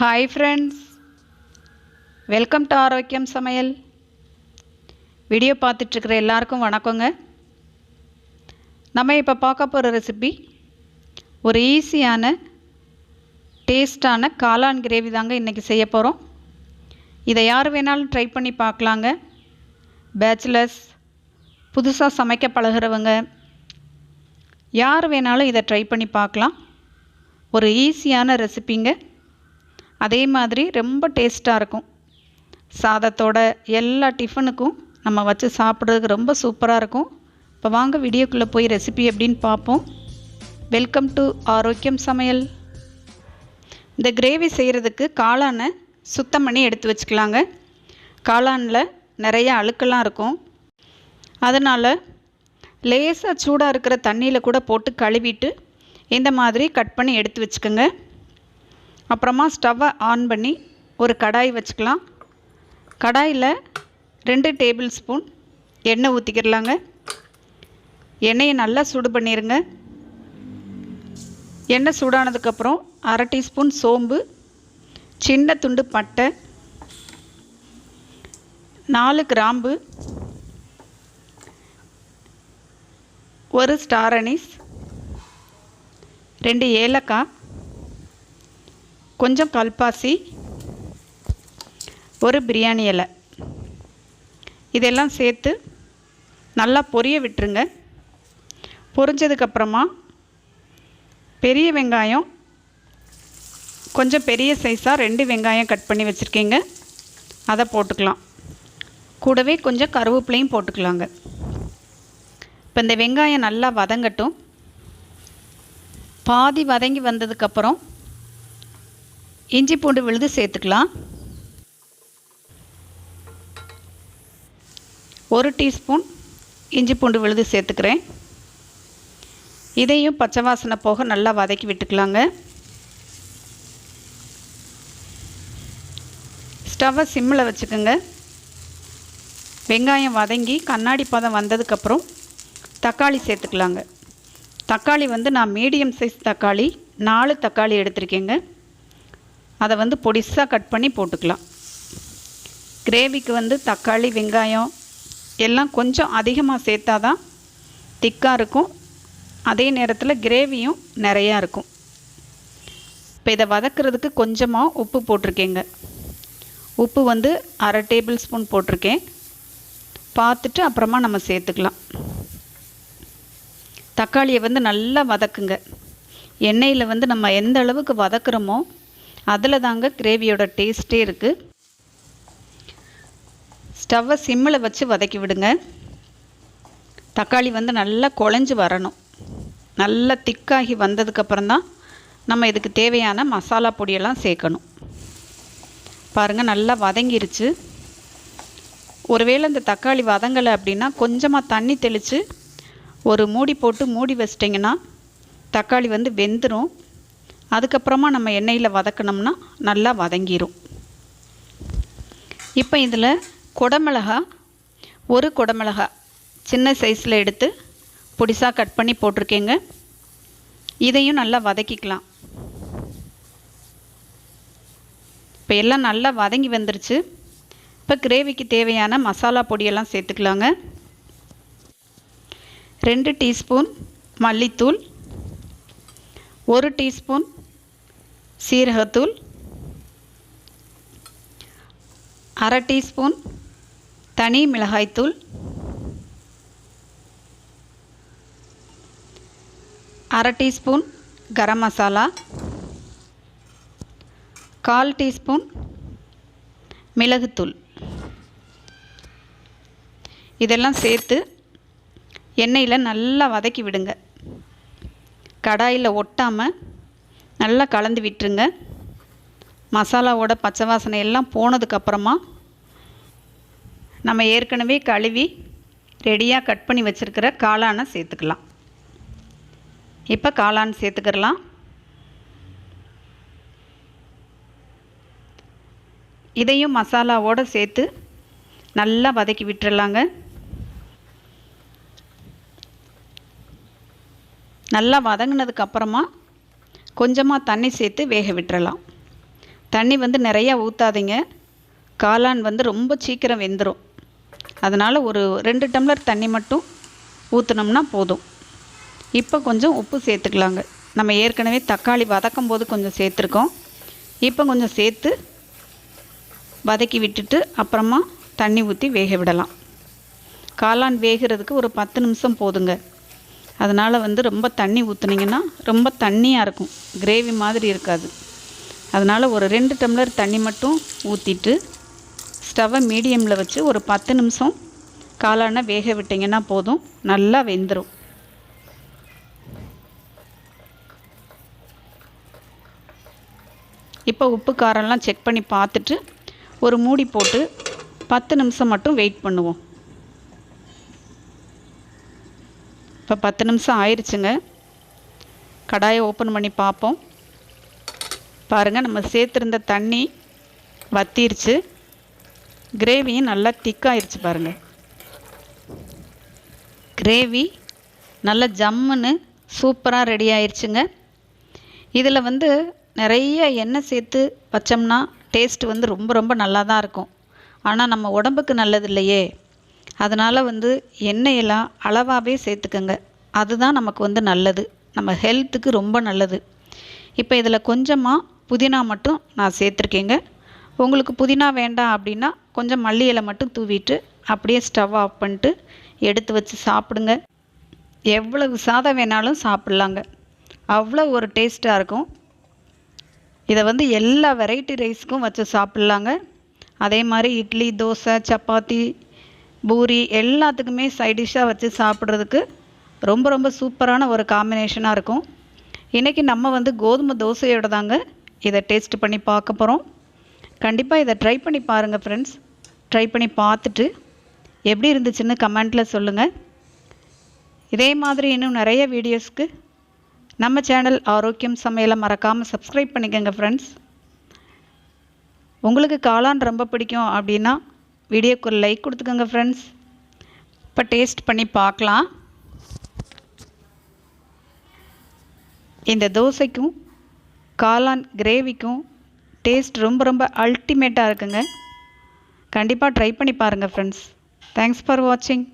Hi friends welcome to ஆரோக்கியம் சமையல் video பார்த்துட்ருக்குற எல்லாருக்கும் வணக்கங்க. நம்ம இப்போ பார்க்க போகிற ரெசிபி ஒரு ஈஸியான டேஸ்டான காளான் கிரேவி தாங்க இன்றைக்கி செய்ய போகிறோம் இதை யார் வேணாலும் ட்ரை பண்ணி பார்க்கலாங்க. பேச்சுலர்ஸ் புதுசாக சமைக்க பழகுறவங்க யார் வேணாலும் இதை ட்ரை பண்ணி பார்க்கலாம். ஒரு ஈஸியான ரெசிபிங்க அதே மாதிரி ரொம்ப டேஸ்ட்டாக இருக்கும். சாதத்தோட எல்லா டிஃபனுக்கும் நம்ம வச்சு சாப்பிட்றதுக்கு ரொம்ப சூப்பராக இருக்கும். இப்போ வாங்க வீடியோக்குள்ளே போய் ரெசிபி எப்படின்னு பார்ப்போம். வெல்கம் டு ஆரோக்கியம் சமையல். இந்த கிரேவி செய்கிறதுக்கு காளானை சுத்தம் பண்ணி எடுத்து வச்சுக்கலாங்க. காளானில் நிறைய அழுக்கெல்லாம் இருக்கும். அதனால் லேசாக சூடாக இருக்கிற தண்ணியில் கூட போட்டு கழுவிட்டு இந்த மாதிரி கட் பண்ணி எடுத்து வச்சுக்கோங்க. அப்புறமா ஸ்டவ்வை ஆன் பண்ணி ஒரு கடாய் வச்சுக்கலாம். கடாயில் ரெண்டு டேபிள் ஸ்பூன் எண்ணெய் ஊற்றிக்கிடலாங்க எண்ணெயை நல்லா சூடு பண்ணிடுங்க எண்ணெய் சூடானதுக்கப்புறம் அரை டீஸ்பூன் சோம்பு சின்ன துண்டு பட்டை நாலு கிராம்பு ஒரு ஸ்டார் அனீஸ் ரெண்டு ஏலக்காய் கொஞ்சம் கல்பாசி ஒரு பிரியாணி இலை. இதெல்லாம் சேர்த்து நல்லா பொரிய விட்டுருங்க. பொரிஞ்சதுக்கப்புறமா பெரிய வெங்காயம் கொஞ்சம் பெரிய சைஸாக ரெண்டு வெங்காயம் கட் பண்ணி வச்சுருக்கீங்க. அதை போட்டுக்கலாம். கூடவே கொஞ்சம் கருவேப்பிலையும் போட்டுக்கலாங்க. இப்போ இந்த வெங்காயம் நல்லா வதங்கட்டும். பாதி வதங்கி வந்ததுக்கப்புறம் இஞ்சி பூண்டு விழுது சேர்த்துக்கலாம். ஒரு டீஸ்பூன் இஞ்சி பூண்டு விழுது சேர்த்துக்கிறேன். இதையும் பச்சை வாசனை போக நல்லா வதக்கி விட்டுக்கலாங்க. ஸ்டவ்வை சிம்மில் வச்சுக்கோங்க. வெங்காயம் வதங்கி கண்ணாடி பதம் வந்ததுக்கப்புறம் தக்காளி சேர்த்துக்கலாங்க. தக்காளி வந்து நான் மீடியம் சைஸ் தக்காளி நாலு தக்காளி எடுத்திருக்கேங்க. அதை வந்து பொடிசாக கட் பண்ணி போட்டுக்கலாம். கிரேவிக்கு வந்து தக்காளி வெங்காயம் எல்லாம் கொஞ்சம் அதிகமாக சேர்த்தா தான் திக்காக இருக்கும். அதே நேரத்தில் கிரேவியும் நிறையா இருக்கும். இப்போ இதை வதக்கிறதுக்கு கொஞ்சமாக உப்பு போட்டிருக்கேங்க. உப்பு வந்து அரை டேபிள் ஸ்பூன் போட்டிருக்கேன். பார்த்துட்டு அப்புறமா நம்ம சேர்த்துக்கலாம். தக்காளியை வந்து நல்லா வதக்குங்க. எண்ணெயில் வந்து நம்ம எந்த அளவுக்கு வதக்குறோமோ அதில் தாங்க கிரேவியோட டேஸ்ட்டே இருக்குது ஸ்டவ்வை சிம்மில் வச்சு வதக்கி விடுங்க. தக்காளி வந்து நல்லா குழஞ்சி வரணும். நல்லா திக்காகி வந்ததுக்கப்புறம் தான் நம்ம இதுக்கு தேவையான மசாலா பொடியெல்லாம் சேர்க்கணும். பாருங்கள் நல்லா வதங்கிருச்சு. ஒருவேளை இந்த தக்காளி வதங்கலை அப்படின்னா கொஞ்சமாக தண்ணி தெளித்து ஒரு மூடி போட்டு மூடி வச்சிட்டிங்கன்னா தக்காளி வந்து வெந்துடும் அதுக்கப்புறமா நம்ம எண்ணெயில் வதக்கினோம்னா நல்லா வதங்கிரும். இப்போ இதில் குடமிளகா ஒரு குடமிளகா சின்ன சைஸில் எடுத்து பொடிசாக கட் பண்ணி போட்டிருக்கேங்க. இதையும் நல்லா வதக்கிக்கலாம். இப்போ எல்லாம் நல்லா வதங்கி வந்துருச்சு. இப்போ கிரேவிக்கு தேவையான மசாலா பொடியெல்லாம் சேர்த்துக்கலாங்க. ரெண்டு டீஸ்பூன் மல்லித்தூள் ஒரு டீஸ்பூன் சீரகத்தூள் அரை டீஸ்பூன் தனி மிளகாய்த்தூள் அரை டீஸ்பூன் கரம் மசாலா கால் டீஸ்பூன் மிளகுத்தூள். இதெல்லாம் சேர்த்து எண்ணெயில் நல்லா வதக்கி விடுங்க. கடாயில் ஒட்டாமல் நல்லா கலந்து விட்டுருங்க. மசாலாவோட பச்சை வாசனை எல்லாம் போனதுக்கப்புறமா நம்ம ஏற்கனவே கழுவி ரெடியாக கட் பண்ணி வச்சுருக்கிற காளானை சேர்த்துக்கலாம். இப்போ காளான் சேர்த்துக்கிறலாம் இதையும் மசாலாவோடு சேர்த்து நல்லா வதக்கி விட்டுறலாங்க. நல்லா வதங்கினதுக்கு அப்புறமா கொஞ்சமாக தண்ணி சேர்த்து வேக விட்டுறலாம். தண்ணி வந்து நிறையா ஊற்றாதீங்க காளான் வந்து ரொம்ப சீக்கிரம் வெந்துடும் அதனால் ஒரு ரெண்டு டம்ளர் தண்ணி மட்டும் ஊற்றுனோம்னா போதும். இப்போ கொஞ்சம் உப்பு சேர்த்துக்கலாங்க. நம்ம ஏற்கனவே தக்காளி வதக்கும் போது கொஞ்சம் சேர்த்துருக்கோம். இப்போ கொஞ்சம் சேர்த்து வதக்கி விட்டுட்டு அப்புறமா தண்ணி ஊற்றி வேக விடலாம். காளான் வேகிறதுக்கு ஒரு பத்து நிமிஷம் போதுங்க. அதனால் வந்து ரொம்ப தண்ணி ஊற்றுனீங்கன்னா ரொம்ப தண்ணியாக இருக்கும். கிரேவி மாதிரி இருக்காது. அதனால் ஒரு ரெண்டு டம்ளர் தண்ணி மட்டும் ஊற்றிட்டு ஸ்டவ்வை மீடியமில் வச்சு ஒரு பத்து நிமிஷம் காலான வேக விட்டிங்கன்னா போதும். நல்லா வெந்துடும் இப்போ உப்பு காரம்லாம் செக் பண்ணி பார்த்துட்டு ஒரு மூடி போட்டு பத்து நிமிஷம் மட்டும் வெயிட் பண்ணுவோம். இப்போ பத்து நிமிஷம் ஆயிடுச்சுங்க கடாயை ஓப்பன் பண்ணி பார்ப்போம். பாருங்கள் நம்ம சேர்த்துருந்த தண்ணி வத்திருச்சு. கிரேவியும் நல்லா திக்காயிருச்சு பாருங்கள் கிரேவி நல்ல ஜம்முன்னு சூப்பராக ரெடி ஆயிடுச்சுங்க இதில் வந்து நிறைய எண்ணெய் சேர்த்து வச்சோம்னா டேஸ்ட் வந்து ரொம்ப ரொம்ப நல்லா தான் இருக்கும். ஆனால் நம்ம உடம்புக்கு நல்லது இல்லையே. அதனால் வந்து எண்ணெயெல்லாம் அளவாகவே சேர்த்துக்கங்க. அதுதான் நமக்கு வந்து நல்லது. நம்ம ஹெல்த்துக்கு ரொம்ப நல்லது. இப்போ இதில் கொஞ்சமாக புதினா மட்டும் நான் சேர்த்துருக்கேங்க. உங்களுக்கு புதினா வேண்டாம் அப்படின்னா கொஞ்சம் மல்லி இலை மட்டும் தூவிட்டு அப்படியே ஸ்டவ் ஆஃப் பண்ணிட்டு எடுத்து வச்சு சாப்பிடுங்க. எவ்வளவு சாதம் வேணாலும் சாப்பிட்லாங்க. அவ்வளோ ஒரு டேஸ்ட்டாக இருக்கும். இதை வந்து எல்லா வெரைட்டி ரைஸ்க்கும் வச்சு சாப்பிட்லாங்க. அதே மாதிரி இட்லி தோசை சப்பாத்தி பூரி எல்லாத்துக்குமே சைட் டிஷ்ஷாக வச்சு சாப்பிட்றதுக்கு ரொம்ப ரொம்ப சூப்பரான ஒரு காம்பினேஷனாக இருக்கும். இன்றைக்கி நம்ம வந்து கோதுமை தோசையோட தாங்க இதை டேஸ்ட் பண்ணி பார்க்க போகிறோம் கண்டிப்பாக இதை ட்ரை பண்ணி பாருங்கள் ஃப்ரெண்ட்ஸ் ட்ரை பண்ணி பார்த்துட்டு எப்படி இருந்துச்சுன்னு கமெண்ட்டில் சொல்லுங்கள் இதே மாதிரி இன்னும் நிறைய வீடியோஸ்க்கு நம்ம சேனல் ஆரோக்கியம் சமையலை மறக்காமல் சப்ஸ்கிரைப் பண்ணிக்கோங்க ஃப்ரெண்ட்ஸ் உங்களுக்கு காளான் ரொம்ப பிடிக்கும் அப்படின்னா வீடியோக்கு ஒரு லைக் கொடுத்துக்கோங்க ஃப்ரெண்ட்ஸ் இப்போ டேஸ்ட் பண்ணி பார்க்கலாம். இந்த தோசைக்கும் காளான் கிரேவிக்கும் டேஸ்ட் ரொம்ப ரொம்ப அல்டிமேட்டாக இருக்குங்க. கண்டிப்பாக ட்ரை பண்ணி பாருங்கள் ஃப்ரெண்ட்ஸ் தேங்க்ஸ் ஃபார் வாட்சிங்